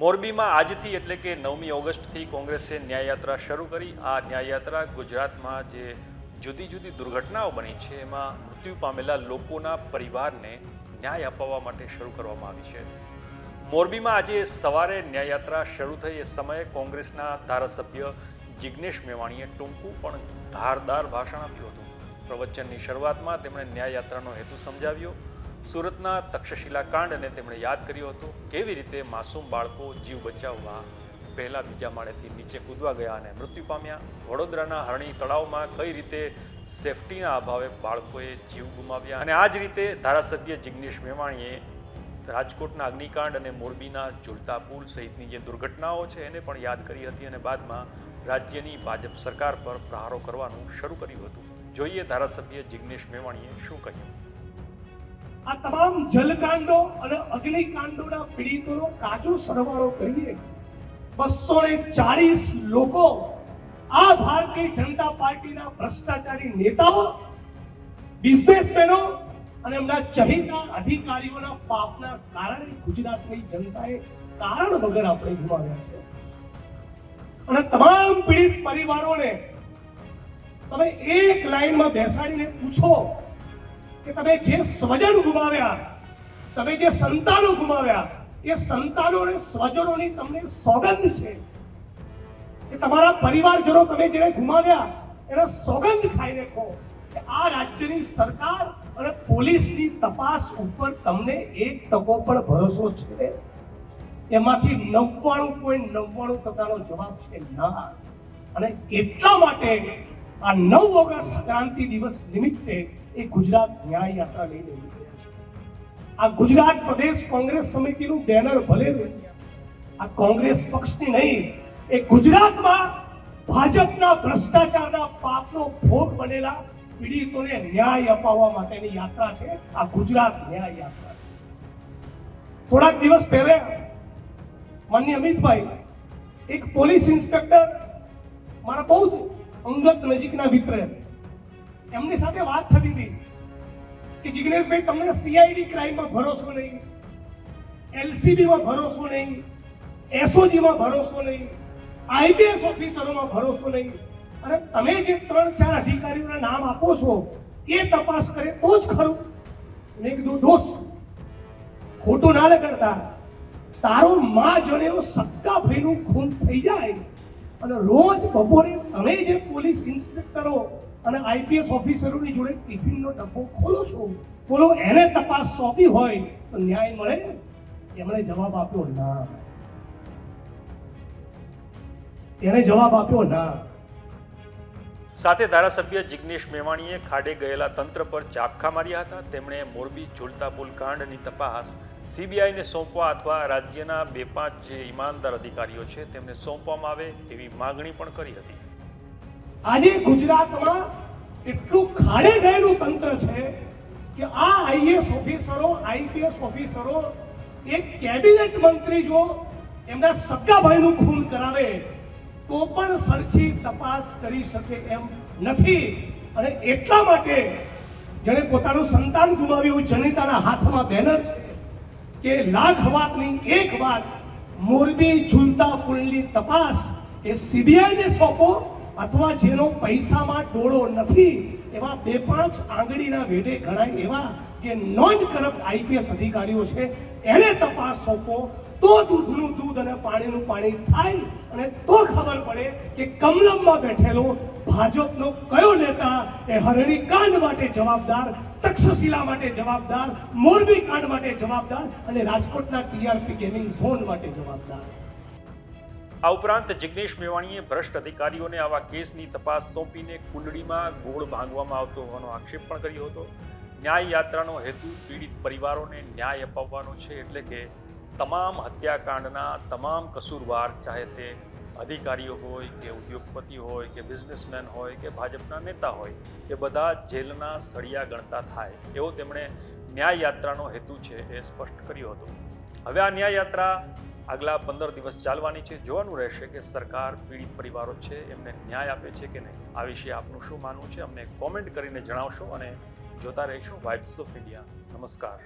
મોરબીમાં આજથી એટલે કે નવમી ઓગસ્ટથી કોંગ્રેસે ન્યાયયાત્રા શરૂ કરી. આ ન્યાયયાત્રા ગુજરાતમાં જે જુદી જુદી દુર્ઘટનાઓ બની છે, એમાં મૃત્યુ પામેલા લોકોના પરિવારને ન્યાય અપાવવા માટે શરૂ કરવામાં આવી છે. મોરબીમાં આજે સવારે ન્યાયયાત્રા શરૂ થઈ એ સમયે કોંગ્રેસના ધારાસભ્ય જિગ્નેશ મેવાણીએ ટૂંકું પણ ધારદાર ભાષણ આપ્યું હતું. પ્રવચનની શરૂઆતમાં તેમણે ન્યાયયાત્રાનો હેતુ સમજાવ્યો. સુરતના તક્ષશિલા કાંડને તેમણે યાદ કર્યું હતું. કેવી રીતે માસૂમ બાળકો જીવ બચાવવા પહેલા બીજા માળેથી નીચે કૂદવા ગયા અને મૃત્યુ પામ્યા? વડોદરાના હરણી તળાવમાં કઈ રીતે સેફટીના અભાવે બાળકોએ જીવ ગુમાવ્યા? અને આ જ રીતે ધારાસભ્ય જિગ્નેશ મેવાણીએ રાજકોટના અગ્નિકાંડ અને મોરબીના ઝૂલતા પુલ સહિતની જે દુર્ઘટનાઓ છે એને પણ યાદ કરી હતી અને બાદમાં રાજ્યની ભાજપ સરકાર પર પ્રહારો કરવાનું શરૂ કર્યું હતું. જોઈએ ધારાસભ્ય જિગ્નેશ મેવાણીએ શું કહ્યું? આ તમામ જલકાંડો અને અગ્નિકાંડોના પીડિતોનો કાચો સરવાળો કરીએ. બસો ને ચાલીસ લોકો આ ભારતીય જનતા પાર્ટીના ભ્રષ્ટાચારી નેતાઓ, બિઝનેસમેનો અને એમના ચહીતા અધિકારીઓના પાપના કારણે ગુજરાતની જનતાએ કારણ વગર આપણે ગુમાવ્યા છે. અને તમામ પીડિત પરિવારોને તમે એક લાઈનમાં બેસાડીને પૂછો કે તમે જે સ્વજન ગુમાવ્યા, તમે જે સંતાનો ગુમાવ્યા, એ સંતાનો અને સ્વજનોની તમને સોગંદ છે. કે તમારા પરિવારજનો તમે જેને ગુમાવ્યા, એનો સોગંદ ખાઈને કહો કે આ રાજ્યની સરકાર અને પોલીસની તપાસ ઉપર તમને એક ટકો પણ ભરોસો છે. એમાંથી નવ્વાણું પોઈન્ટ નવ્વાણું ટકાનો જવાબ છે ના. અને એટલા માટે આ નવ ઓગસ્ટ ક્રાંતિ દિવસ નિમિત્તે એ ગુજરાત ન્યાય યાત્રા લઈને નીકળ્યા છે. આ ગુજરાત પ્રદેશ કોંગ્રેસ સમિતિનું બેનર ભલે આ કોંગ્રેસ પક્ષની નહીં, એ ગુજરાતમાં ભાજપના ભ્રષ્ટાચારના પાપનો ભોગ બનેલા પીડિતોને ન્યાય અપાવવા માટેની યાત્રા છે, આ ગુજરાત ન્યાય યાત્રા છે. થોડાક દિવસ પહેલા માન્ય અમિતભાઈ, એક પોલીસ ઇન્સ્પેક્ટર, મારા બહુ જ અંગત નજીકના મિત્ર એમની સાથે વાત થતી હતી કે જિગ્નેશભાઈ, તમને સીઆઈડી ક્રાઇમમાં ભરોસો નહીં એલસીબીમાં ભરોસો નહીં એસઓજીમાં ભરોસો નહીં આઈપીએસ ઓફિસરોમાં ભરોસો નહીં. અને તમે જે ત્રણ ચાર અધિકારીઓના નામ આપો છો, એ તપાસ કરે તો જ ખરું. મેં કીધું દોસ્ત, ખોટું ના લગાડતા, તારો માં જણેલો સક્કા ભાઈનું ખૂન થઈ જાય. અને રોજ બપોરે તમે જે પોલીસ ઇન્સ્પેક્ટરો અને આઈપીએસ ઓફિસરોની જોડે ટિફિનનો ડબ્બો ખોલો છો, બોલો એને તપાસ સોંપી હોય તો ન્યાય મળે? એમણે જવાબ આપ્યો ના. એને જવાબ આપ્યો ના. સાથે ધારાસભ્ય જિગ્નેશ મેવાણીએ ખાડે ગયેલા તંત્ર પર ચાપખા માર્યા હતા. તેમણે મોરબી ઝૂલતા પુલ કાંડની તપાસ સીબીઆઈને સોંપવા અથવા રાજ્યના બે પાંચ જે ઈમાનદાર અધિકારીઓ છે, તેમને સોંપવામાં આવે એવી માગણી પણ કરી હતી. આજે ગુજરાતમાં એટલું ખાડે ગયેલું તંત્ર છે કે આ આઈએસ ઓફિસરો, આઈપીએસ ઓફિસરો, એક કેબિનેટ મંત્રી જો એમના સગાભાઈનું ખૂન કરાવે, તો પણ સરખી તપાસ કરી શકે એમ નથી. અને એટલા માટે જેણે પોતાનું સંતાન ગુમાવ્યું, જનિતાના હાથમાં બેનર છે. કે લાખ વાતની એક વાત મોરબી ઝૂલતા પુલની તપાસ એ સીબીઆઈને સોંપો અથવા જેનો પૈસામાં ડોળો નથી, એવા બે પાંચ આંગળીના વેઢે ઘણા એવા કે નોન કરપ્ટ આઈપીએસ અધિકારીઓ છે, એને તપાસ સોંપો તો દૂધનું દૂધ અને પાણીનું પાણી થાય અને તો ખબર પડે કે કમલમમાં બેઠેલો ભાજપનો કયો નેતા એ હરણી કાંડ માટે જવાબદાર, તક્ષશિલા માટે જવાબદાર, મોરબી કાંડ માટે જવાબદાર અને રાજકોટના ટીઆરપી ગેમિંગ ઝોન માટે જવાબદાર. આ ઉપરાંત જિગ્નેશ મેવાણીએ ભ્રષ્ટ અધિકારીઓને આવા કેસની તપાસ સોંપીને કુંડળીમાં ગોળ ભાંગવામાં આવતો હોવાનો આક્ષેપ પણ કર્યો હતો. ન્યાય યાત્રાનો હેતુ પીડિત પરિવારોને ન્યાય અપાવવાનો છે એટલે કે તમામ હત્યાકાંડના તમામ કસૂરવાર, ચાહે તે અધિકારીઓ હોય કે ઉદ્યોગપતિ હોય કે બિઝનેસમેન હોય કે ભાજપના નેતા હોય, એ બધા જેલના સળિયા ગણતા થાય. એવો તેમણે ન્યાય યાત્રાનો હેતુ છે એ સ્પષ્ટ કર્યો હતો. હવે આ ન્યાય યાત્રા આગલા પંદર દિવસ ચાલવાની છે. જોવાનું રહેશે કે સરકાર, પીડિત પરિવારો છે, એમને ન્યાય આપે છે કે નહીં. આ વિશે આપનું શું માનવું છે? અમને કોમેન્ટ કરીને જણાવશો અને જોતા રહીશું વાઇબ્સ ઓફ ઇન્ડિયા નમસ્કાર.